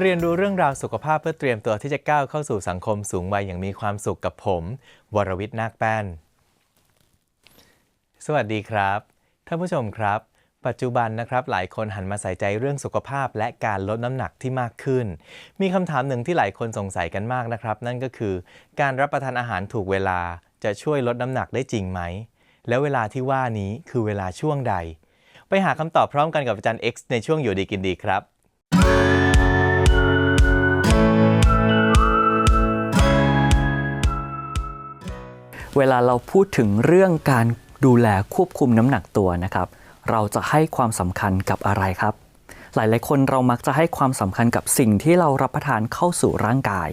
มาเรียนรู้เรื่องราวสุขภาพเพื่อเตรียมตัวที่จะก้าวเข้าสู่สังคมสูงวัยอย่างมีความสุขกับผม วรวิทย์นาคแป้น สวัสดีครับ ท่านผู้ชมครับ ปัจจุบันนะครับ หลายคนหันมาใส่ใจเรื่องสุขภาพและการลดน้ำหนักที่มากขึ้น มีคำถามหนึ่งที่หลายคนสงสัยกันมากนะครับ นั่นก็คือ การรับประทานอาหารถูกเวลาจะช่วยลดน้ำหนักได้จริงไหม แล้วเวลาที่ว่านี้คือเวลาช่วงใด ไปหาคำตอบพร้อมกันกับอาจารย์ X ในช่วงอยู่ดีกินดีครับ เวลาเราพูดถึงเรื่องการดูแลควบคุมน้ำหนักตัวนะครับ เราจะให้ความสำคัญกับอะไรครับ หลายๆคนเรามักจะให้ความสำคัญกับสิ่งที่เรารับประทานเข้าสู่ร่างกาย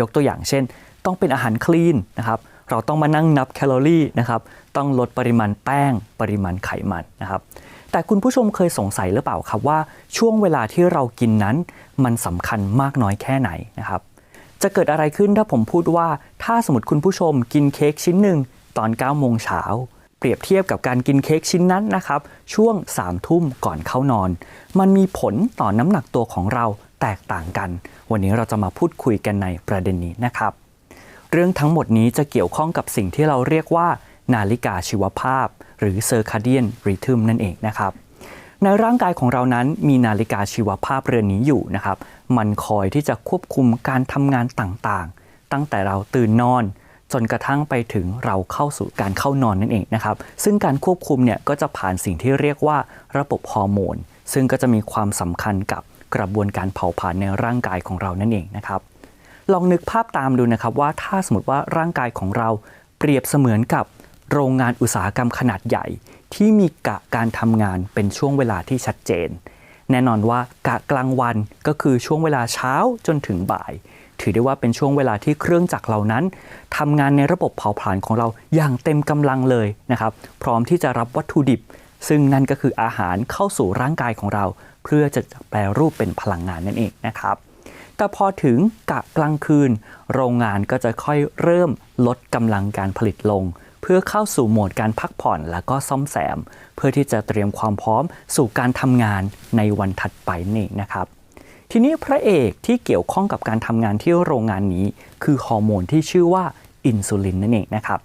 ยกตัวอย่างเช่น ต้องเป็นอาหารคลีนนะครับเราต้องมานั่งนับแคลอรี่นะครับต้องลดปริมาณแป้ง ปริมาณไขมันนะครับแต่คุณผู้ชมเคยสงสัยหรือเปล่าครับว่าช่วงเวลาที่เรากินนั้น มันสำคัญมากน้อยแค่ไหนนะครับ จะเกิดอะไรขึ้นถ้าผมพูดว่า ถ้าสมมติคุณผู้ชมกินเค้กชิ้นหนึ่งตอน9โมงเช้าเปรียบเทียบกับการกินเค้กชิ้นนั้นนะครับ ช่วง3ทุ่มก่อนเข้านอน มันมีผลต่อน้ำหนักตัวของเราแตกต่างกัน วันนี้เราจะมาพูดคุยกันในประเด็นนี้นะครับ เรื่องทั้งหมดนี้จะเกี่ยวข้องกับสิ่งที่เราเรียกว่า นาฬิกาชีวภาพ หรือ circadian rhythm นั่นเองนะครับ ในร่างกายของเรานั้นมีนาฬิกาชีวภาพเรือนนี้อยู่นะครับ มันคอยที่จะควบคุมการทำงานต่างๆ ตั้งแต่เราตื่นนอน จนกระทั่งไปถึงเราเข้าสู่การเข้านอนนั่นเองนะครับ ซึ่งการควบคุมเนี่ยก็จะผ่านสิ่งที่เรียกว่าระบบฮอร์โมน ซึ่งก็จะมีความสำคัญกับกระบวนการเผาผลาญในร่างกายของเรานั่นเองนะครับ ลองนึกภาพตามดูนะครับว่าถ้าสมมติว่าร่างกายของเราเปรียบเสมือนกับโรงงานอุตสาหกรรมขนาดใหญ่ ที่มีกะการทำงานเป็นช่วงเวลาที่ชัดเจน แน่นอนว่ากะกลางวันก็คือช่วงเวลาเช้าจนถึงบ่าย ถือได้ว่าเป็นช่วงเวลาที่เครื่องจักรเหล่านั้นทำงานในระบบเผาผลาญของเราอย่างเต็มกำลังเลยนะครับพร้อมที่จะรับวัตถุดิบ ซึ่งนั่นก็คืออาหารเข้าสู่ร่างกายของเรา เพื่อจะแปลรูปเป็นพลังงานนั่นเองนะครับแต่พอถึงกะกลางคืน โรงงานก็จะค่อยเริ่มลดกำลังการผลิตลง พื่อเข้าสู่โหมดการพักผ่อนและก็ซ่อมแซม เพื่อที่จะเตรียมความพร้อมสู่การทำงานในวันถัดไปนี่นะครับ ทีนี้พระเอกที่เกี่ยวข้องกับการทำงานที่โรงงานนี้ คือฮอร์โมนที่ชื่อว่าอินซูลินนั่นเองนะครับ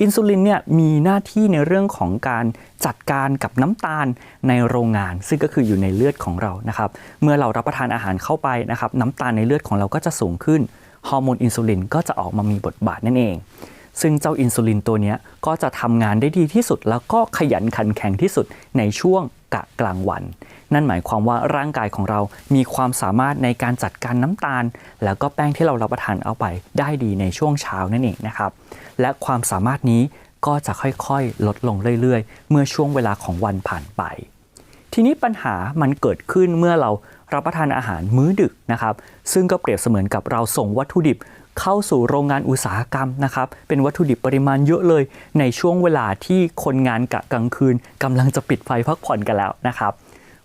อินซูลินเนี่ยมีหน้าที่ในเรื่องของการจัดการกับน้ำตาลในโรงงาน ซึ่งก็คืออยู่ในเลือดของเรานะครับ เมื่อเรารับประทานอาหารเข้าไปนะครับน้ำตาลในเลือดของเราก็จะสูงขึ้นฮอร์โมนอินซูลินก็จะออกมามีบทบาทนั่นเอง ซึ่งเจ้าอินซูลินตัวนี้ก็จะทำงานได้ดีที่สุด แล้วก็ขยันขันแข็งที่สุดในช่วงกะกลางวัน นั่นหมายความว่าร่างกายของเรามีความสามารถในการจัดการน้ำตาล แล้วก็แป้งที่เรารับประทานเอาไปได้ดีในช่วงเช้านั่นเองนะครับ และความสามารถนี้ก็จะค่อยๆ ลดลงเรื่อยๆ เมื่อช่วงเวลาของวันผ่านไป ทีนี้ปัญหามันเกิดขึ้นเมื่อเรารับประทานอาหารมื้อดึกนะครับ ซึ่งก็เปรียบเสมือนกับเราส่งวัตถุดิบ เข้าสู่โรงงานอุตสาหกรรมนะครับ เป็นวัตถุดิบปริมาณเยอะเลย ในช่วงเวลาที่คนงานกะกลางคืนกำลังจะปิดไฟพักผ่อนกันแล้วนะครับ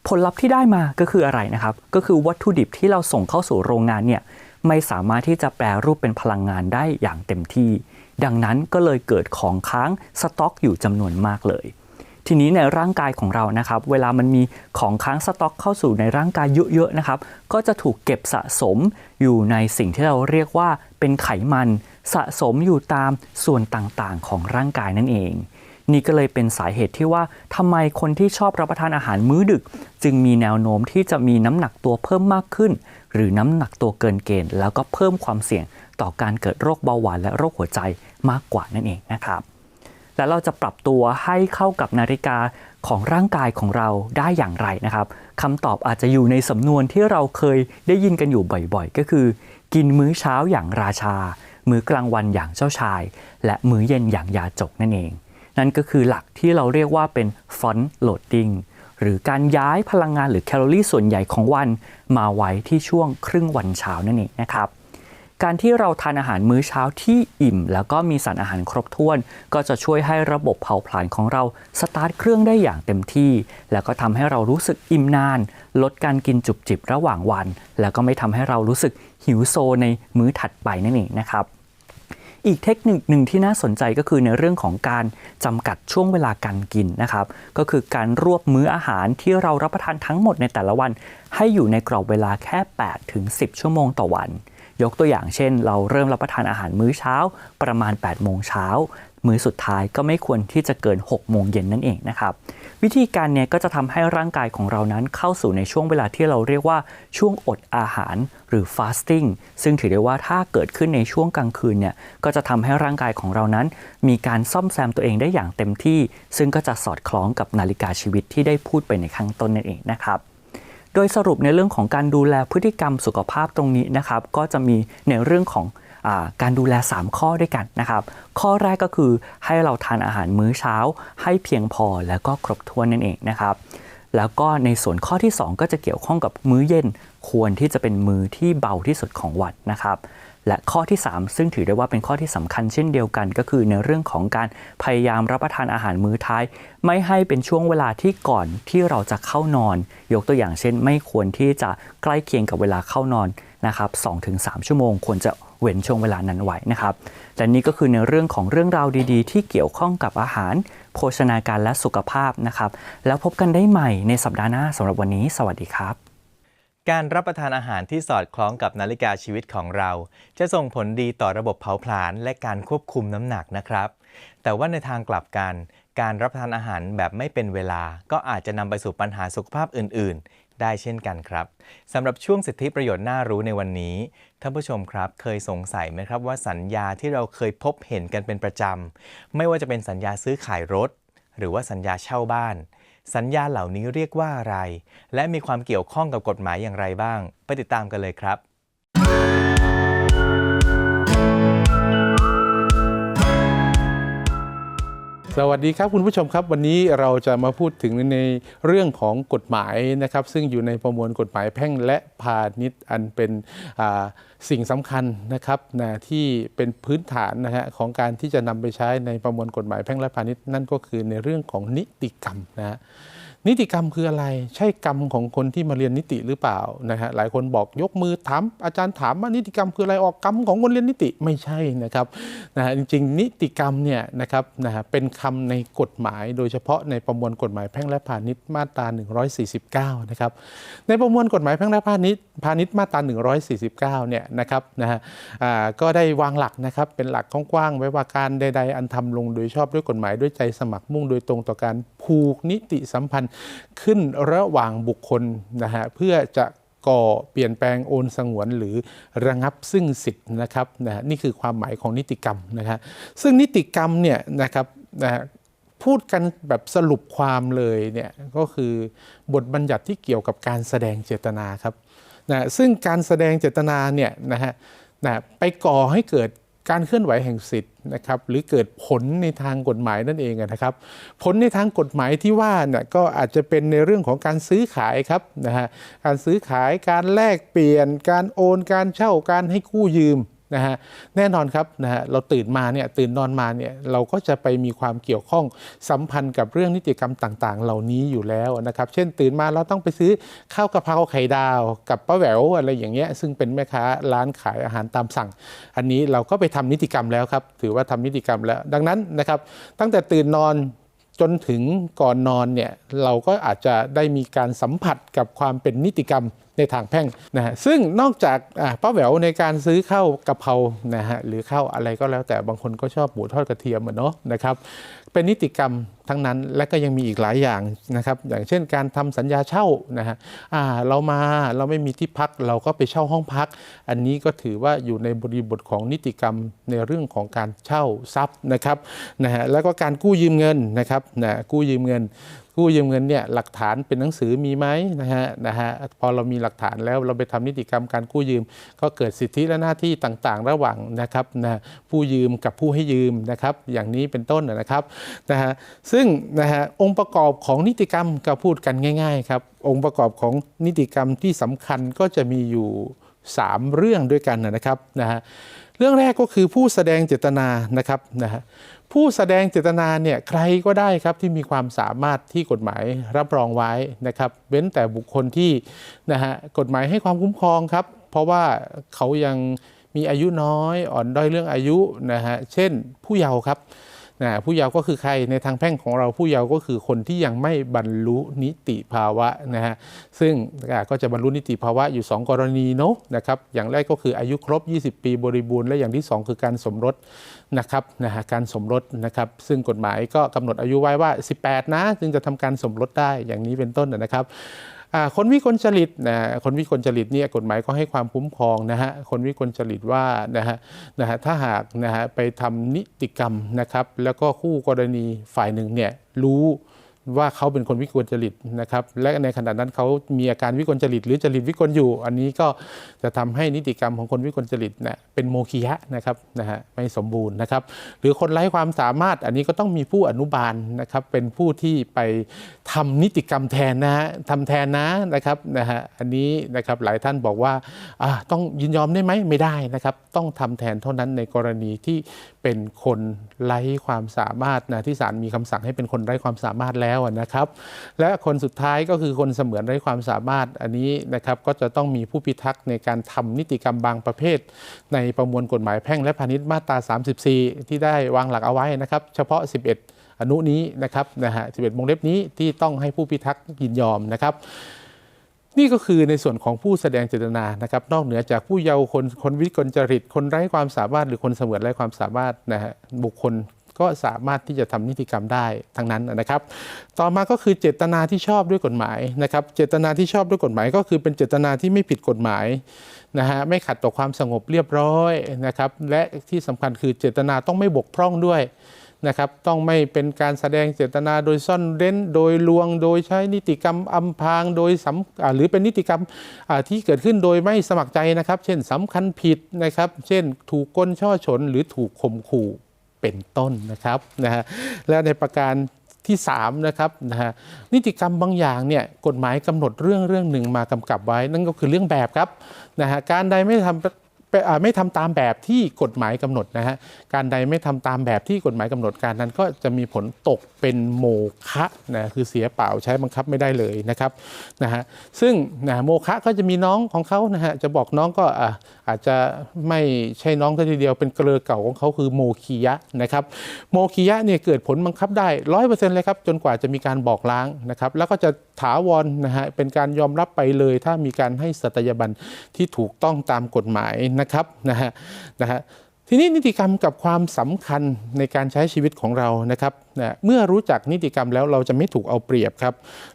ผลลัพธ์ที่ได้มาก็คืออะไรนะครับ ก็คือวัตถุดิบที่เราส่งเข้าสู่โรงงานเนี่ยไม่สามารถที่จะแปลรูปเป็นพลังงานได้อย่างเต็มที่ ดังนั้นก็เลยเกิดของค้างสต็อกอยู่จำนวนมากเลย ทีนี้ในร่างกายของเรานะครับ เวลามันมีของค้างสต็อกเข้าสู่ในร่างกายเยอะๆนะครับ ก็จะถูกเก็บสะสมอยู่ในสิ่งที่เราเรียกว่า เป็นไขมันสะสมอยู่ตามส่วนต่างๆ ของร่างกายนั่นเอง นี่ก็เลยเป็นสาเหตุที่ว่าทำไมคนที่ชอบรับประทานอาหารมื้อดึก จึงมีแนวโน้มที่จะมีน้ำหนักตัวเพิ่มมากขึ้น หรือน้ำหนักตัวเกินเกณฑ์ แล้วก็เพิ่มความเสี่ยงต่อการเกิดโรคเบาหวานและโรคหัวใจมากกว่านั่นเองนะครับแล้วเราจะปรับตัวให้เข้ากับนาฬิกาของร่างกายของเราได้อย่างไรนะครับคำตอบอาจจะอยู่ในสำนวนที่เราเคยได้ยินกันอยู่บ่อยๆ ก็คือ กินมื้อเช้าอย่างราชา มื้อกลางวันอย่างเจ้าชาย และมื้อเย็นอย่างยาจกนั่นเอง นั่นก็คือหลักที่เราเรียกว่าเป็น front loading หรือการย้ายพลังงานหรือแคลอรี่ส่วนใหญ่ของวันมาไว้ที่ช่วงครึ่งวันเช้านั่นเองนะครับ การที่เราทานอาหารมื้อเช้าที่อิ่ม แล้วก็มีสารอาหารครบถ้วน ก็จะช่วยให้ระบบเผาผลาญของเราสตาร์ทเครื่องได้อย่างเต็มที่ แล้วก็ทำให้เรารู้สึกอิ่มนาน ลดการกินจุบจิบระหว่างวัน แล้วก็ไม่ทำให้เรารู้สึกหิวโซในมื้อถัดไปนั่นเองนะครับอีกเทคนิคหนึ่งที่น่าสนใจก็คือในเรื่องของการจำกัดช่วงเวลาการกินนะครับ ก็คือการรวบมื้ออาหารที่เรารับประทานทั้งหมดในแต่ละวัน ให้อยู่ในกรอบเวลาแค่ 8 ถึง 10 ชั่วโมงต่อวัน ยกตัวอย่างเช่น เราเริ่มรับประทานอาหารมื้อเช้าประมาณ 8 โมงเช้า มื้อสุดท้ายก็ไม่ควรที่จะเกิน 6 โมงเย็นนั่นเองนะครับ วิธีการเนี้ยก็จะทำให้ร่างกายของเรานั้นเข้าสู่ในช่วงเวลาที่เราเรียกว่าช่วงอดอาหารหรือ fasting ซึ่งถือได้ว่าถ้าเกิดขึ้นในช่วงกลางคืนเนี่ยก็จะทำให้ร่างกายของเรานั้น มีการซ่อมแซมตัวเองได้อย่างเต็มที่ ซึ่งก็จะสอดคล้องกับนาฬิกาชีวิตที่ได้พูดไปในข้างต้นนั่นเองนะครับ โดยสรุปในเรื่องของการดูแลพฤติกรรมสุขภาพตรงนี้นะครับก็จะมีในเรื่องของอการดูแล 3 ข้อด้วยกันนะครับ ข้อแรกก็คือให้เราทานอาหารมื้อเช้า ให้เพียงพอแล้วก็ครบถ้วนนั่นเองนะครับ แล้วก็ในส่วนข้อที่ 2 ก็จะเกี่ยวข้องกับมื้อเย็น ควรที่จะเป็นมื้อที่เบาที่สุดของวันนะครับ และข้อที่ 3 ซึ่งถือได้ว่าเป็นข้อที่สำคัญเช่นเดียวกัน ก็คือในเรื่องของการพยายามรับประทานอาหารมื้อท้าย ไม่ให้เป็นช่วงเวลาที่ก่อนที่เราจะเข้านอน ยกตัวอย่างเช่น ไม่ควรที่จะใกล้เคียงกับเวลาเข้านอนนะครับ2-3 ชั่วโมง ควรจะเว้นช่วงเวลานั้นไว้นะครับ และนี่ก็คือในเรื่องของเรื่องราวดีๆ ที่เกี่ยวข้องกับอาหาร โภชนาการและสุขภาพนะครับ แล้วพบกันได้ใหม่ในสัปดาห์หน้าสำหรับวันนี้ สวัสดีครับ การรับประทานอาหารที่สอดคล้องกับนาฬิกาชีวิตของเรา จะส่งผลดีต่อระบบเผาผลาญและการควบคุมน้ำหนักนะครับ แต่ว่าในทางกลับกัน การรับประทานอาหารแบบไม่เป็นเวลา ก็อาจจะนำไปสู่ปัญหาสุขภาพอื่น ๆ ได้เช่นกันครับสำหรับช่วงสิทธิประโยชน์น่ารู้ในวันนี้ท่านผู้ชมครับเคยสงสัยไหมครับว่าสัญญาที่เราเคยพบเห็นกันเป็นประจำไม่ว่าจะเป็นสัญญาซื้อขายรถ หรือว่าสัญญาเช่าบ้าน สัญญาเหล่านี้เรียกว่าอะไร และมีความเกี่ยวข้องกับกฎหมายอย่างไรบ้าง ไปติดตามกันเลยครับ สวัสดีครับคุณผู้ชมครับ วันนี้เราจะมาพูดถึงในเรื่องของกฎหมายนะครับ ซึ่งอยู่ในประมวลกฎหมายแพ่งและพาณิชย์อันเป็นสิ่งสำคัญนะครับนะที่เป็นพื้นฐานนะฮะของการที่จะนำไปใช้ในประมวลกฎหมายแพ่งและพาณิชย์นั่นก็คือในเรื่องของนิติกรรมนะฮะนิติกรรมคืออะไร ใช่กรรมของคนที่มาเรียนนิติหรือเปล่านะฮะหลายคนบอกยกมือถามอาจารย์ถามว่านิติกรรมคืออะไรออกกรรมของคนเรียนนิติไม่ใช่นะครับนะฮะจริงๆ นิติกรรมเนี่ยนะครับนะฮะเป็นคำในกฎหมาย โดยเฉพาะในประมวลกฎหมายแพ่งและพาณิชย์มาตรา 149 นะครับในประมวลกฎหมายแพ่งและพาณิชย์พาณิชย์มาตรา 149 เนี่ยนะครับนะฮะอ่าก็ได้วางหลักนะครับเป็นหลักกว้างๆไว้ว่าการใดๆ อันทำลงโดยชอบด้วยกฎหมายด้วยใจสมัครมุ่งโดยตรงต่อการผูกนิติสัมพันธ์ขึ้นระหว่างบุคคลนะฮะเพื่อจะก่อเปลี่ยนแปลงโอนสงวนหรือระงับซึ่งสิทธิ์นะครับนะนี่คือความหมายของนิติกรรมนะฮะซึ่งนิติกรรมเนี่ยนะครับนะพูดกันแบบสรุปความเลยเนี่ยก็คือบทบัญญัติที่เกี่ยวกับการแสดงเจตนาครับนะซึ่งการแสดงเจตนาเนี่ยนะฮะนะไปก่อให้เกิด การเคลื่อนไหวแห่งสิทธิ์นะครับหรือเกิดผลในทางกฎหมายนั่นเองนะครับ ผลในทางกฎหมายที่ว่าเนี่ยก็อาจจะเป็นในเรื่องของการซื้อขายครับนะฮะการซื้อขายการแลกเปลี่ยน การโอนการเช่าการให้กู้ยืม นะฮะแน่นอนครับนะฮะเราตื่นมาเนี่ยตื่นนอนมาเนี่ยเราก็จะไปมีความเกี่ยวข้องสัมพันธ์กับเรื่องนิติกรรมต่าง ๆ เหล่านี้อยู่แล้วนะครับ เช่นตื่นมาเราต้องไปซื้อข้าวกะเพราไข่ดาวกับป้าแหววอะไรอย่างเงี้ยซึ่งเป็นแม่ค้าร้านขายอาหารตามสั่ง อันนี้เราก็ไปทำนิติกรรมแล้วครับ ถือว่าทำนิติกรรมแล้ว ดังนั้นนะครับ ตั้งแต่ตื่นนอนจนถึงก่อนนอนเนี่ยเราก็อาจจะได้มีการสัมผัสกับความเป็นนิติกรรม ในทางแพ่งนะฮะซึ่งนอกจากป้าแหววในการซื้อข้าวกะเพรานะฮะหรือข้าวอะไรก็แล้วแต่บางคนก็ชอบหมูทอดกระเทียมอะเนาะนะครับเป็นนิติกรรมทั้งนั้นและก็ยังมีอีกหลายอย่างนะครับ อย่างเช่นการทำสัญญาเช่านะฮะอ่าเรามาเราไม่มีที่พักเราก็ไปเช่าห้องพัก อันนี้ก็ถือว่าอยู่ในบริบทของนิติกรรมในเรื่องของการเช่าทรัพย์นะครับนะฮะแล้วก็การกู้ยืมเงินนะครับนะกู้ยืมเงิน กู้ยืมเงินเนี่ยหลักฐานเป็นหนังสือมีไหมนะฮะนะฮะพอเรามีหลักฐานแล้วเราไปทำนิติกรรมการกู้ยืม ก็เกิดสิทธิและหน้าที่ต่างๆ ระหว่างนะครับนะผู้ยืมกับผู้ให้ยืมนะครับ อย่างนี้เป็นต้นนะครับนะฮะซึ่งนะฮะองค์ประกอบของนิติกรรมก็พูดกันง่าย ๆ ครับ องค์ประกอบของนิติกรรมที่สำคัญก็จะมีอยู่ 3 เรื่องด้วยกันนะครับนะฮะเรื่องแรกก็คือผู้แสดงเจตนานะครับนะฮะ ผู้แสดงเจตนาเนี่ยใครก็ได้ครับที่มีความสามารถที่กฎหมายรับรองไว้นะครับ เว้นแต่บุคคลที่นะฮะกฎหมายให้ความคุ้มครองครับ เพราะว่าเขายังมีอายุน้อยอ่อนด้อยเรื่องอายุนะฮะเช่นผู้เยาว์ครับ นะผู้เยาว์ก็คือใครในทางแพ่งของเราผู้เยาว์ก็คือคนที่ยังไม่บรรลุนิติภาวะนะฮะซึ่งก็จะบรรลุนิติภาวะอยู่ 2 กรณีเนาะนะครับอย่างแรกก็คืออายุครบ 20 ปีบริบูรณ์และอย่างที่ 2 คือการสมรสนะครับนะฮะการสมรสนะครับซึ่งกฎหมายก็กำหนดอายุไว้ว่า 18 นะจึงจะทำการสมรสได้อย่างนี้เป็นต้นนะครับ คนวิกลจริตนะคนวิกลจริตเนี่ยกฎหมายก็ให้ความคุ้มครองนะฮะคนวิกลจริตว่านะฮะนะฮะถ้าหากนะฮะไปทำนิติกรรมนะครับ แล้วก็คู่กรณีฝ่ายหนึ่งเนี่ยรู้ ว่าเขาเป็นคนวิกลจริตนะครับและในขณะนั้นเขามีอาการวิกลจริต หรือจริตวิกลอยู่ อันนี้ก็จะทำให้นิติกรรมของคนวิกลจริตเนี่ยเป็นโมคียะนะครับนะฮะไม่สมบูรณ์นะครับ หรือคนไร้ความสามารถอันนี้ก็ต้องมีผู้อนุบาลนะครับเป็นผู้ที่ไปทำนิติกรรมแทนนะฮะทำแทนนะนะครับนะฮะอันนี้นะครับหลายท่านบอกว่าอ่าต้องยินยอมได้ไหมไม่ได้นะครับ ต้องทำแทนเท่านั้นในกรณีที่เป็นคนไร้ความสามารถนะที่ศาลมีคำสั่งให้เป็นคนไร้ความสามารถแล้วแล้วนะครับ และคนสุดท้ายก็คือคนเสมือนไร้ความสามารถอันนี้นะครับก็จะต้องมีผู้พิทักษ์ในการทำนิติกรรมบางประเภท ในประมวลกฎหมายแพ่งและพาณิชย์มาตรา 34 ที่ได้วางหลักเอาไว้นะครับ เฉพาะ 11 อนุนี้นะครับนะฮะ11วงเล็บนี้ที่ต้องให้ผู้พิทักษ์ยินยอมนะครับนี่ก็คือในส่วนของผู้แสดงเจตนานะครับ นอกเหนือจากผู้เยาว์คนคนวิกลจริต คนไร้ความสามารถหรือคนเสมือนไร้ความสามารถนะฮะบุคคล ก็สามารถที่จะทำนิติกรรมได้ทั้งนั้นนะครับ ต่อมาก็คือเจตนาที่ชอบด้วยกฎหมายนะครับ เจตนาที่ชอบด้วยกฎหมาย ก็คือเป็นเจตนาที่ไม่ผิดกฎหมายนะฮะไม่ขัดต่อความสงบเรียบร้อยนะครับ และที่สำคัญคือเจตนาต้องไม่บกพร่องด้วยนะครับต้องไม่เป็นการแสดงเจตนาโดยซ่อนเร้น โดยลวง โดยใช้นิติกรรมอำพรางโดยสำอ่าหรือเป็นนิติกรรมที่เกิดขึ้นโดยไม่สมัครใจนะครับ เช่นสำคัญผิดนะครับ เช่นถูกกลช่อฉนหรือถูกข่มขู่ เป็นต้นนะครับนะฮะและในประการที่3นะครับนะฮะนิติกรรมบางอย่างเนี่ยกฎหมายกำหนดเรื่องเรื่องหนึ่งมากำกับไว้ นั่นก็คือเรื่องแบบครับนะฮะการใดไม่ทำอ่า ไม่ทำตามแบบที่กฎหมายกำหนดนะฮะการใดไม่ทำตามแบบที่กฎหมายกำหนดการนั้นก็จะมีผลตกเป็นโมฆะนะคือเสียเปล่าใช้บังคับไม่ได้เลยนะครับนะฮะซึ่งนะโมฆะก็จะมีน้องของเขานะฮะจะบอกน้องก็อ่าอาจจะไม่ใช่น้องก็ทีเดียวเป็นเกลือเก่าของเขาคือโมคียะนะครับโมคียะเนี่ยเกิดผลบังคับได้ร้อยเปอร์เซ็นต์เลยครับจนกว่าจะมีการบอกล้างนะครับแล้วก็จะ ถาวรนะฮะเป็นการยอมรับไปเลย ถ้ามีการให้สัตยาบันที่ถูกต้องตามกฎหมายนะครับนะฮะนะฮะทีนี้นิติกรรมกับความสำคัญในการใช้ชีวิตของเรานะครับนะเมื่อรู้จักนิติกรรมแล้วเราจะไม่ถูกเอาเปรียบครับ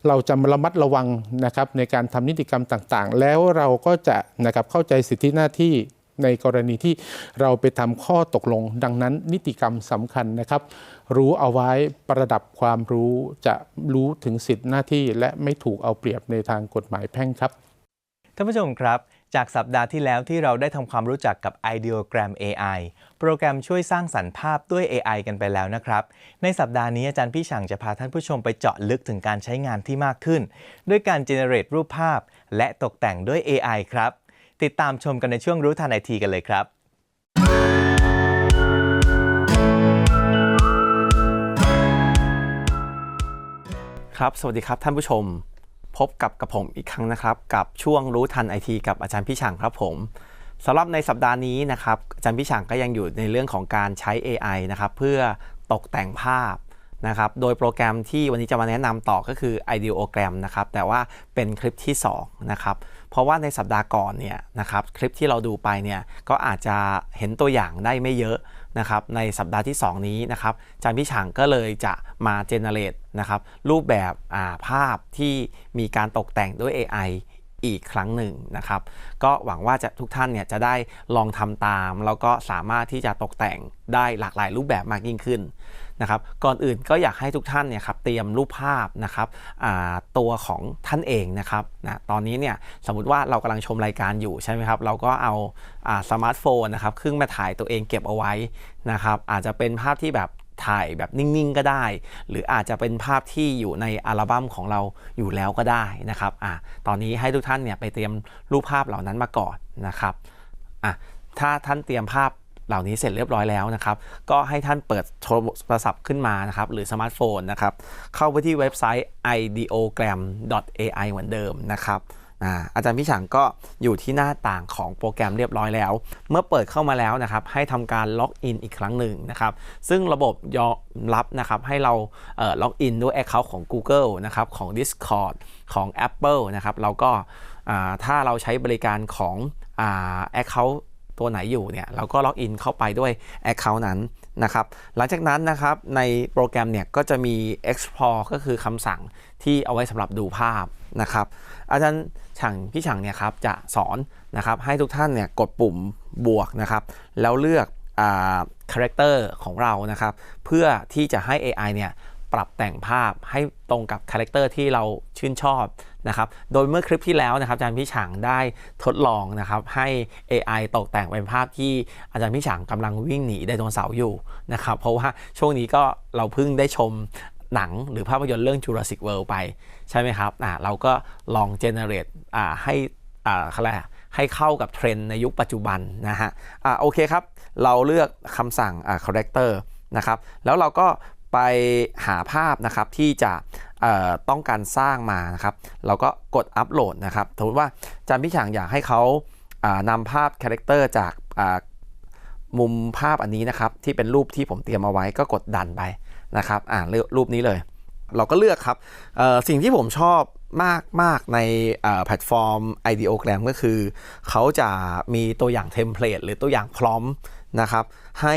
เราจะระมัดระวังนะครับในการทำนิติกรรมต่างๆ แล้วเราก็จะนะครับเข้าใจสิทธิหน้าที่ ในกรณีที่เราไปทำข้อตกลง ดังนั้นนิติกรรมสำคัญนะครับ รู้เอาไว้ประดับความรู้จะรู้ถึงสิทธิหน้าที่ และไม่ถูกเอาเปรียบในทางกฎหมายแพ่งครับท่านผู้ชมครับ จากสัปดาห์ที่แล้วที่เราได้ทำความรู้จักกับ Ideogram AI โปรแกรมช่วยสร้างสรรค์ภาพด้วย AI กันไปแล้วนะครับ ในสัปดาห์นี้อาจารย์พี่ฉ่างจะพาท่านผู้ชมไปเจาะลึกถึงการใช้งานที่มากขึ้น ด้วยการ generate รูปภาพ และตกแต่งด้วย AI ครับ ติดตามชมกันในช่วงรู้ทันไอทีกันเลยครับครับ สวัสดีครับท่านผู้ชม พบกับกับผมอีกครั้งนะครับ กับช่วงรู้ทันไอทีกับอาจารย์พี่ช่างครับผมสำหรับในสัปดาห์นี้นะครับอาจารย์พี่ช่างก็ยังอยู่ในเรื่องของการใช้ AI นะครับเพื่อตกแต่งภาพ นะครับ โดยโปรแกรมที่วันนี้จะมาแนะนำต่อก็คือ Ideogram นะครับ แต่ว่าเป็นคลิปที่2นะครับ เพราะว่าในสัปดาห์ก่อนเนี่ยนะครับ คลิปที่เราดูไปเนี่ย ก็อาจจะเห็นตัวอย่างได้ไม่เยอะนะครับ ในสัปดาห์ที่ 2 นี้นะครับจารย์พี่ฉางก็เลยจะมาเจเนเรตนะครับ รูปแบบาภาพที่มีการตกแต่งด้วย AI อีกครั้งหนึ่งนะครับ ก็หวังว่าจะทุกท่านเนี่ยจะได้ลองทำตาม แล้วก็สามารถที่จะตกแต่งได้หลากหลายรูปแบบมากยิ่งขึ้นนะครับ ก่อนอื่นก็อยากให้ทุกท่านเนี่ยครับเตรียมรูปภาพนะครับตัวของท่านเองนะครับนะตอนนี้เนี่ยสมมติว่าเรากำลังชมรายการอยู่ใช่ไหมครับ เราก็เอาอาสมาร์ทโฟนนะครับเครื่องมาถ่ายตัวเองเก็บเอาไว้นะครับ อาจจะเป็นภาพที่แบบ ถ่ายแบบนิ่งๆก็ได้ หรืออาจจะเป็นภาพที่อยู่ในอัลบั้มของเราอยู่แล้วก็ได้นะครับอะตอนนี้ให้ทุกท่านเนี่ยไปเตรียมรูปภาพเหล่านั้นมาก่อนนะครับอะถ้าท่านเตรียมภาพเหล่านี้เสร็จเรียบร้อยแล้วนะครับ ก็ให้ท่านเปิดโทรศัพท์ขึ้นมานะครับ หรือสมาร์ทโฟนนะครับ เข้าไปที่เว็บไซต์ ideogram.ai เหมือนเดิมนะครับ อาอาจารย์พี่ฉางก็อยู่ที่หน้าต่างของโปรแกรมเรียบร้อยแล้ว เมื่อเปิดเข้ามาแล้วนะครับ ให้ทำการล็อกอินอีกครั้งหนึ่งนะครับ ซึ่งระบบยอมรับนะครับ ให้เราเล็อกอินด้วย Account ของ Google นะครับของ Discord ของ Apple นะครับเราก็ถ้าเราใช้บริการของแอ่า Account ตัวไหนอยู่เนี่ยเราก็ล็อกอินเข้าไปด้วย Account นั้นนะครับหลังจากนั้นนะครับในโปรแกรมเนี่ยก็จะมี explore ก็คือคำสั่งที่เอาไว้สำหรับดูภาพ นะครับ อาจารย์ฉางพี่ฉางเนี่ยครับจะสอนนะครับให้ทุกท่านเนี่ยกดปุ่มบวกนะครับ แล้วเลือกคาแรคเตอร์ของเรานะครับ เพื่อที่จะให้ AI เนี่ยปรับแต่งภาพให้ตรงกับคาแรคเตอร์ที่เราชื่นชอบนะครับ โดยเมื่อคลิปที่แล้วนะครับอาจารย์พี่ฉางได้ทดลองนะครับให้ AI ตกแต่งเป็นภาพที่อาจารย์พี่ฉางกำลังวิ่งหนีไดโนเสาร์อยู่นะครับ เพราะว่าช่วงนี้ก็เราเพิ่งได้ชม หนังหรือภาพยนตร์เรื่อง Jurassic World ไปใช่ไหมครับอ่าเราก็ลอง generate อ่าให้อ่าอะไรให้เข้ากับเทรนด์ในยุคปัจจุบันนะฮะอ่าโอเคครับ เราเลือกคำสั่งอ่า character นะครับแล้วเราก็ไปหาภาพนะครับที่จะต้องการสร้างมานะครับ เราก็กดอัปโหลดนะครับสมมติว่าจารย์พี่ฉางอยากให้เขาานำภาพคาแรคเตอร์จากามุมภาพอันนี้นะครับ ที่เป็นรูปที่ผมเตรียมเอาไว้ก็กดดันไป นะครับอ่ารูปนี้เลย เราก็เลือกครับสิ่งที่ผมชอบมากมากในแพลตฟอร์ม Ideogram ก็คือ เขาจะมีตัวอย่างเทมเพลตหรือตัวอย่างพร้อมนะครับ ให้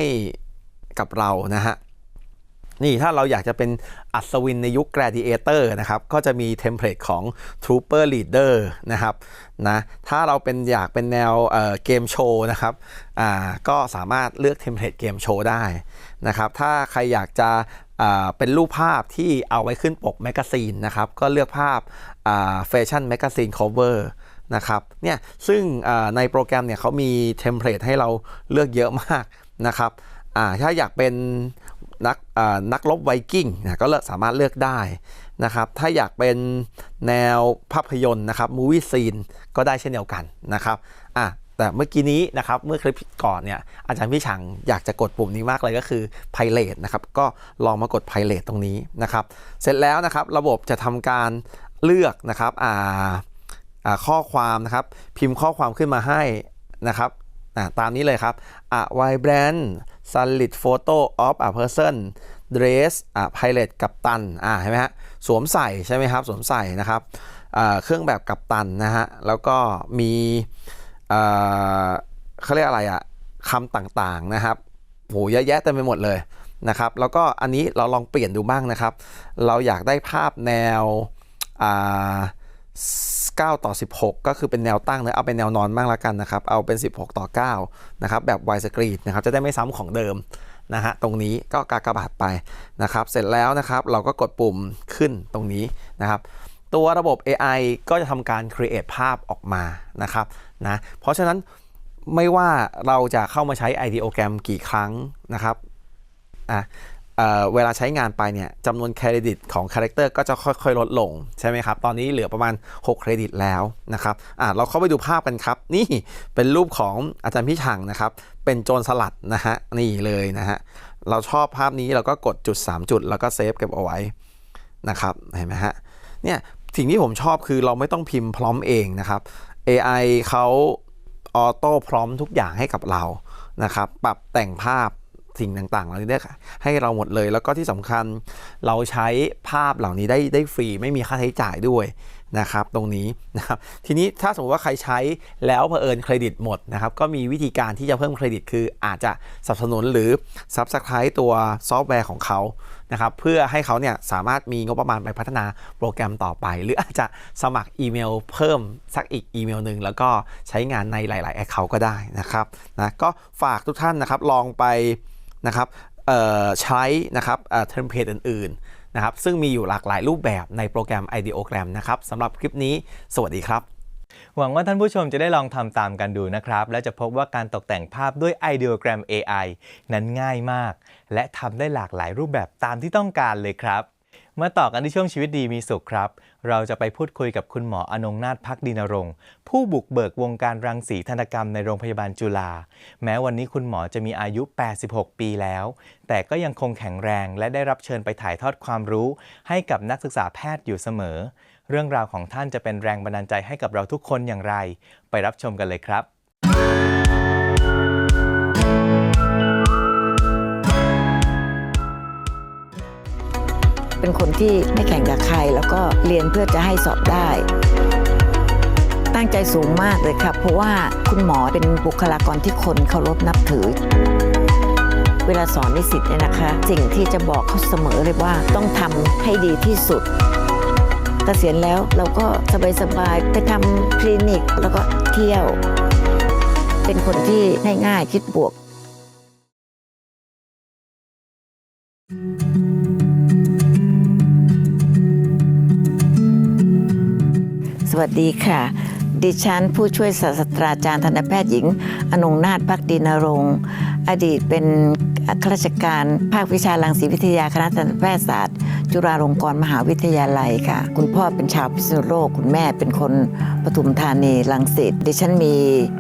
กับเรานะฮะนี่ถ้าเราอยากจะเป็นอัศวินในยุค Gladiator นะครับ ก็จะมีเทมเพลตของ Trooper Leader นะครับนะถ้าเราเป็นอยากเป็นแนวเกมโชว์นะครับอ่าก็สามารถเลือกเทมเพลตเกมโชว์ได้นะครับ ถ้าใครอยากจะ เป็นรูปภาพที่เอาไว้ขึ้นปกแมกกาซีนนะครับ ก็เลือกภาพแฟชั่นแมกกาซีน cover นะครับเนี่ยซึ่งในโปรแกรมเนี่ยเขามีเทมเพลตให้เราเลือกเยอะมากนะครับถ้าอยากเป็นนักนักรบไวกิ้งนะก็เลือกสามารถเลือกได้นะครับ ถ้าอยากเป็นแนวภาพยนตร์นะครับมูวี่ซีนก็ได้เช่นเดียวกันนะครับอะ แต่เมื่อกี้นี้นะครับ เมื่อคลิปก่อนเนี่ยอาจารย์พี่ชังอยากจะกดปุ่มนี้มากเลยก็คือ Pilot นะครับ ก็ลองมากด Pilot ตรงนี้นะครับ เสร็จแล้วนะครับระบบจะทำการเลือกนะครับอ่าอ่าข้อความนะครับ พิมพ์ข้อความขึ้นมาให้นะครับตามนี้เลยครับอ่า vibrant solid photo of a person dress อ่า pilot กับตันอ่าเห็นไหมฮะสวมใส่ใช่ไหมครับ สวมใส่นะครับอ่าเครื่องแบบกับตันนะฮะ แล้วก็มี เขาเรียกอะไรอะคำต่างๆนะครับโหเยอะแยะเต็มไปหมดเลยนะครับ แล้วก็อันนี้เราลองเปลี่ยนดูบ้างนะครับ เราอยากได้ภาพแนวอ่า9ต่อ 16 ก็คือเป็นแนวตั้งนะเอาเป็นแนวนอนบ้างละกันนะครับ เอาเป็น 16 ต่อ9นะครับแบบ wide screen นะครับจะได้ไม่ซ้ำของเดิมนะฮะตรงนี้ก็กากบาทไปนะครับ เสร็จแล้วนะครับ เราก็กดปุ่มขึ้นตรงนี้นะครับ ตัวระบบ AI ก็จะทำการ create ภาพออกมานะครับนะเพราะฉะนั้นไม่ว่าเราจะเข้ามาใช้ ideogram กี่ครั้งนะครับอะเเวลาใช้งานไปเนี่ยจำนวนเครดิตของคาแรคเตอร์ก็จะค่อยๆ ลดลง ใช่ไหมครับ ตอนนี้เหลือประมาณ 6 เครดิตแล้วนะครับอะเราเข้าไปดูภาพกันครับ นี่เป็นรูปของอาจารย์พี่ชังนะครับ เป็นโจรสลัดนะฮะนี่เลยนะฮะเราชอบภาพนี้เราก็กดจุด 3 จุด แล้วก็เซฟเก็บเอาไว้นะครับเห็นไหมฮะเนี่ย สิ่งที่ผมชอบคือเราไม่ต้องพิมพ์พร้อมเองนะครับ AI เขาออโต้พร้อมทุกอย่างให้กับเรานะครับ ปรับแต่งภาพสิ่งต่างๆเหล่านี้ได้ให้เราหมดเลย แล้วก็ที่สำคัญเราใช้ภาพเหล่านี้ได้ได้ฟรีไม่มีค่าใช้จ่ายด้วย นะครับตรงนี้นะครับทีนี้ถ้าสมมติว่าใครใช้แล้วเผอิญเครดิตหมดนะครับก็มีวิธีการที่จะเพิ่มเครดิต คืออาจจะสนับสนุนหรือ Subscribe ตัวซอฟต์แวร์ของเขานะครับเพื่อให้เขาเนี่ยสามารถมีงบประมาณไปพัฒนาโปรแกรมต่อไป หรืออาจจะสมัครอีเมลเพิ่มสักอีกอีเมลหนึ่งแล้วก็ใช้งานในหลายๆแอคเคาท์ก็ได้นะครับนะก็ฝากทุกท่านนะครับลองไปนะครับใช้นะครับเอ่อเทมเพลตอื่นๆ นะครับซึ่งมีอยู่หลากหลายรูปแบบในโปรแกรม Ideogram นะครับสำหรับคลิปนี้ สวัสดีครับหวังว่าท่านผู้ชมจะได้ลองทำตามกันดูนะครับ และจะพบว่าการตกแต่งภาพด้วย Ideogram AI นั้นง่ายมาก และทำได้หลากหลายรูปแบบตามที่ต้องการเลยครับ มาต่อกันที่ช่วงชีวิตดีมีสุขครับ เราจะไปพูดคุยกับคุณหมออนงนาถพักดินรงค์ผู้บุกเบิกวงการรังสีทันกรรมในโรงพยาบาลจุฬาแม้วันนี้คุณหมอจะมีอายุ 86 ปีแล้ว แต่ก็ยังคงแข็งแรงและได้รับเชิญไปถ่ายทอดความรู้ ให้กับนักศึกษาแพทย์อยู่เสมอ เรื่องราวของท่านจะเป็นแรงบันดาลใจให้กับเราทุกคนอย่างไร ไปรับชมกันเลยครับ เป็นคนที่ไม่แข่งกับใคร แล้วก็เรียนเพื่อจะให้สอบได้ ตั้งใจสูงมากเลยครับเพราะว่าคุณหมอเป็นบุคลากรที่คนเคารพนับถือ เวลาสอนนิสิตเนี่ยนะคะ สิ่งที่จะบอกเขาเสมอเลยว่าต้องทำให้ดีที่สุดเกษียณแล้วเราก็สบายๆไปทำคลินิกแล้วก็เที่ยว เป็นคนที่ง่ายๆคิดบวก สวัสดีค่ะ ดิฉันผู้ช่วยศาสตราจารย์ทันตแพทย์หญิง อนงนาถพักดีนรงค์อดีตเป็นข้าราชการภาควิชาลังสีวิทยาคณะทันตแพทยศาสตร์ จุฬาลงกรณ์มหาวิทยาลัยค่ะ คุณพ่อเป็นชาวพิษณุโลก คุณแม่เป็นคนปทุมธานีรังสิตดิฉันมี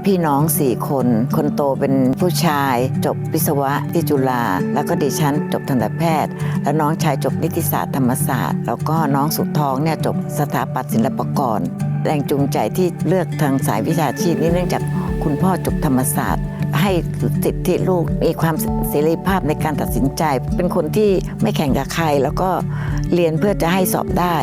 พี่น้องสี่คน คนโตเป็นผู้ชาย จบวิศวะที่จุฬาแล้วก็ดิฉันจบทันตแพทย์ แล้วน้องชายจบนิติศาสตร์ธรรมศาสตร์ แล้วก็น้องสุดท้องเนี่ยจบสถาปัตย์ศิลปกร แรงจูงใจที่เลือกทางสายวิชาชีพนี้เนื่องจากคุณพ่อจบธรรมศาสตร์ ให้สิทธิลูกมีความเสรีภาพในการตัดสินใจ เป็นคนที่ไม่แข่งกับใคร แล้วก็เรียนเพื่อจะให้สอบได้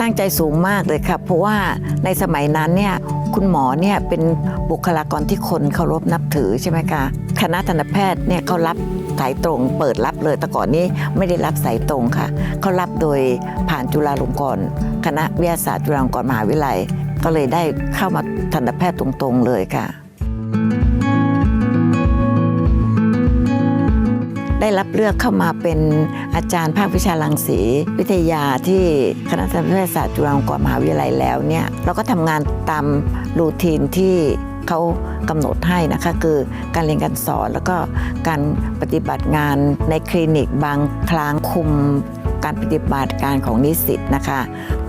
ตั้งใจสูงมากเลยครับเพราะว่าในสมัยนั้นเนี่ยคุณหมอเนี่ยเป็นบุคลากรที่คนเคารพนับถือใช่ไหมคะคณะทันตแพทย์เนี่ยเขารับสายตรง เปิดรับเลยแต่ก่อนนี้ไม่ได้รับสายตรงค่ะเขารับโดยผ่านจุฬาลงกรณ์คณะวิทยาศาสตร์จุฬาลงกรณ์มหาวิทยาลัย ก็เลยได้เข้ามาทันตแพทย์ตรงๆเลยค่ะ ได้รับเลือกเข้ามาเป็นอาจารย์ภาควิชาลังสี วิทยาที่คณะทันตแพทยศาสตร์จุฬาลงกรณ์มหาวิทยาลัยแล้วเนี่ยเราก็ทำงานตามรูทีนที่เขากำหนดให้นะคะคือการเรียนการสอนแล้วก็การปฏิบัติงานในคลินิกบางครั้งคุม การปฏิบัติการของนิสิตนะคะ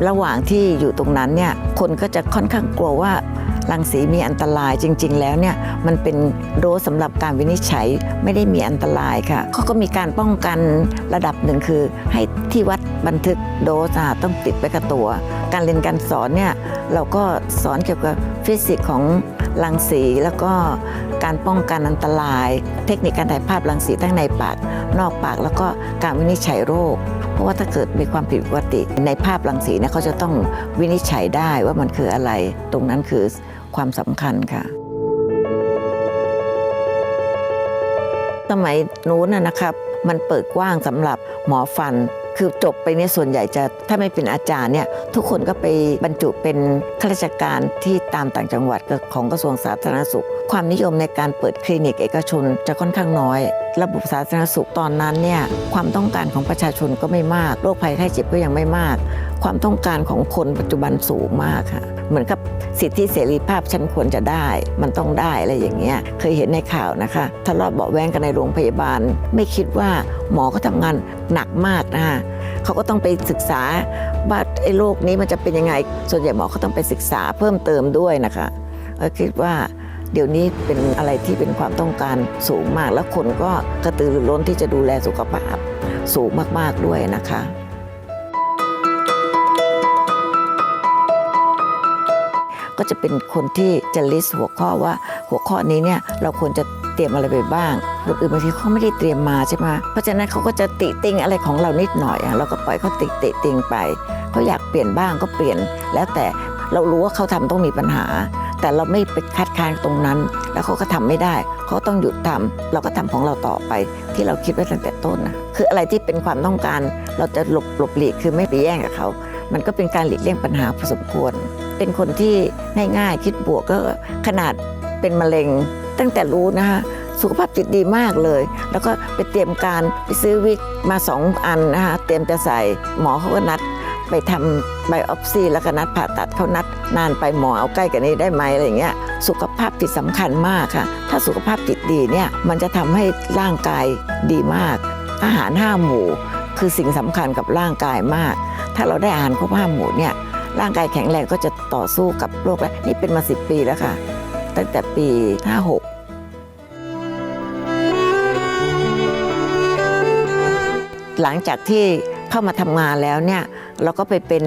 ระหว่างที่อยู่ตรงนั้นเนี่ยคนก็จะค่อนข้างกลัวว่ารังสีมีอันตรายจริง ๆ แล้วเนี่ยมันเป็นโดสสำหรับการวินิจฉัยไม่ได้มีอันตรายค่ะเขาก็มีการป้องกันระดับหนึ่งคือ ให้ที่วัดบันทึกโดสอะต้องติดไว้กับตัว การเรียนการสอนเนี่ยเราก็สอนเกี่ยวกับฟิสิกส์ของรังสีแล้วก็การป้องกันอันตราย เทคนิคการถ่ายภาพรังสีทั้งในปาก นอกปากแล้วก็การวินิจฉัยโรค ราะว่าถ้าเกิดมีความผิดปกติ ในภาพรังสีเนี่ยเขาจะต้องวินิจฉัยได้ว่ามันคืออะไร ตรงนั้นคือความสำคัญค่ะ สมัยนู้นนะนะครับมันเปิดกว้างสำหรับหมอฟัน คือจบไปเนี่ยส่วนใหญ่จะถ้าไม่เป็นอาจารย์เนี่ยทุกคนก็ไปบรรจุเป็นข้าราชการที่ตามต่างจังหวัดของกระทรวงสาธารณสุข ความนิยมในการเปิดคลินิกเอกชนจะค่อนข้างน้อย ระบบสาธารณสุขตอนนั้นเนี่ยความต้องการของประชาชนก็ไม่มากโรคภัยไข้เจ็บก็ยังไม่มาก ความต้องการของคนปัจจุบันสูงมากค่ะ เหมือนกับสิทธิเสรีภาพฉันควรจะได้ มันต้องได้อะไรอย่างเงี้ย เคยเห็นในข่าวนะคะทะเลาะเบาะแว้งกันในโรงพยาบาล ไม่คิดว่าหมอก็ทำงานหนักมากนะคะเขาก็ต้องไปศึกษาว่าไอ้โรคนี้มันจะเป็นยังไง ส่วนใหญ่หมอเขาต้องไปศึกษาเพิ่มเติมด้วยนะคะก็คิดว่าเดี๋ยวนี้เป็นอะไรที่เป็นความต้องการสูงมาก แล้วคนก็กระตือรือร้นที่จะดูแลสุขภาพสูงมาก ๆ ด้วยนะคะ ก็จะเป็นคนที่จะลิสต์หัวข้อว่าหัวข้อนี้เนี่ยเราควรจะเตรียมอะไรไปบ้างคนอื่นบางทีเขาไม่ได้เตรียมมาใช่ไหมเพราะฉะนั้นเขาก็จะติติงอะไรของเรานิดหน่อยอะเราก็ปล่อยเขาติติติงไปเขาอยากเปลี่ยนบ้างก็เปลี่ยน แล้วแต่เรารู้ว่าเขาทำต้องมีปัญหา แต่เราไม่ไปคัดค้านตรงนั้น แล้วเขาก็ทำไม่ได้เขาต้องหยุดทำเราก็ทำของเราต่อไป ที่เราคิดไว้ตั้งแต่ต้นนะคืออะไรที่เป็นความต้องการ เราจะหลบหลบหลีกคือไม่ไปแย่งกับเขา มันก็เป็นการหลีกเลี่ยงปัญหาพอสมควร เป็นคนที่ง่ายๆ คิดบวกก็ขนาดเป็นมะเร็ง ตั้งแต่รู้นะคะสุขภาพจิตดีมากเลย แล้วก็ไปเตรียมการไปซื้อวิกมาสองอันนะคะเตรียมจะใส่หมอเขาก็นัดไปทำไบออปซีแล้วก็นัดผ่าตัดเขานัดนานไปหมอเอาใกล้กันนี้ได้ไหมอะไรเงี้ยสุขภาพจิตสำคัญมากค่ะ ถ้าสุขภาพจิตดีเนี่ยมันจะทำให้ร่างกายดีมาก อาหารห้าหมู่ คือสิ่งสำคัญกับร่างกายมาก ถ้าเราได้อาหารครบห้าหมู่เนี่ย ร่างกายแข็งแรงก็จะต่อสู้กับโรคแล้วนี่เป็นมาสิปีแล้วค่ะ ตั้งแต่ปี 56หลังจากที่ เข้ามาทำงานแล้วเนี่ยแล้วก็ไปเป็น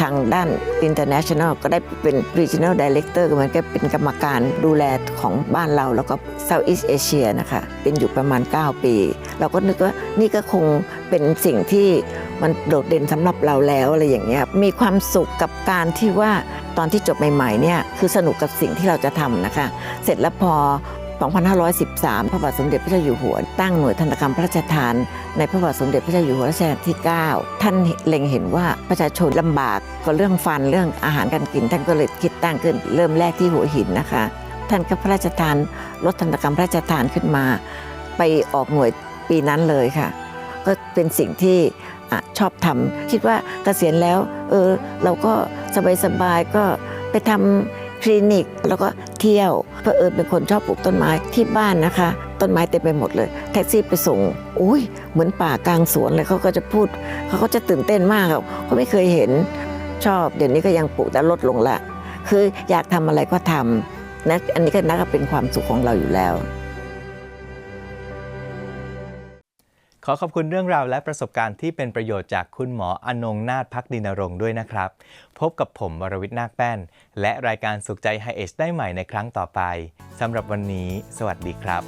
ทางด้าน international ก็ได้เป็น regional director ก็มือนกับเป็นกรรมการดูแลของบ้านเราแล้วก็ Southeast Asia นะคะเป็นอยู่ประมาณ 9 ปี เราก็นึกว่านี่ก็คงเป็นสิ่งที่มันโดดเด่นสำหรับเราแล้วอะไรอย่างเงี้ยมีความสุขกับการที่ว่าตอนที่จบใหม่ๆเนี่ยคือสนุกกับสิ่งที่เราจะทำนะคะ เสร็จแล้วพอ 2513 พระบาทสมเด็จพระเจ้าอยู่หัว ตั้งหน่วยธนกรรมพระราชทาน ในพระบาทสมเด็จพระเจ้าอยู่หัวรัชกาลที่ 9 ท่านเล็งเห็นว่าประชาชนลำบากก็เรื่องฟันเรื่องอาหารการกิน ท่านก็เลยคิดตั้งขึ้นเริ่มแรกที่หัวหินนะคะ ท่านก็พระราชทานรถธนกรรมพระราชทานขึ้นมา ไปออกหน่วยปีนั้นเลยค่ะ ก็เป็นสิ่งที่อชอบทำคิดว่าเกษียณแล้วเออเราก็สบายๆก็ไปทำ คลินิก แล้วก็เที่ยวเพอเอิญเป็นคนชอบปลูกต้นไม้ที่บ้านนะคะ ต้นไม้เต็มไปหมดเลย แท็กซี่ไปส่งอุ้ยเหมือนป่ากลางสวนเลยเขาก็จะพูดเขาก็จะตื่นเต้นมากเขาไม่เคยเห็นชอบ เดี๋ยวนี้ก็ยังปลูกแต่ลดลงละ คืออยากทำอะไรก็ทำนะอันนี้ก็นักเป็นความสุขของเราอยู่แล้ว ขอขอบคุณเรื่องราวและประสบการณ์ที่เป็นประโยชน์จากคุณหมออนงนาถพักดินรงค์ด้วยนะครับ พบกับผมวรวิทย์นาคแป้น และรายการสุขใจไฮเอชได้ใหม่ในครั้งต่อไปสำหรับวันนี้ สวัสดีครับ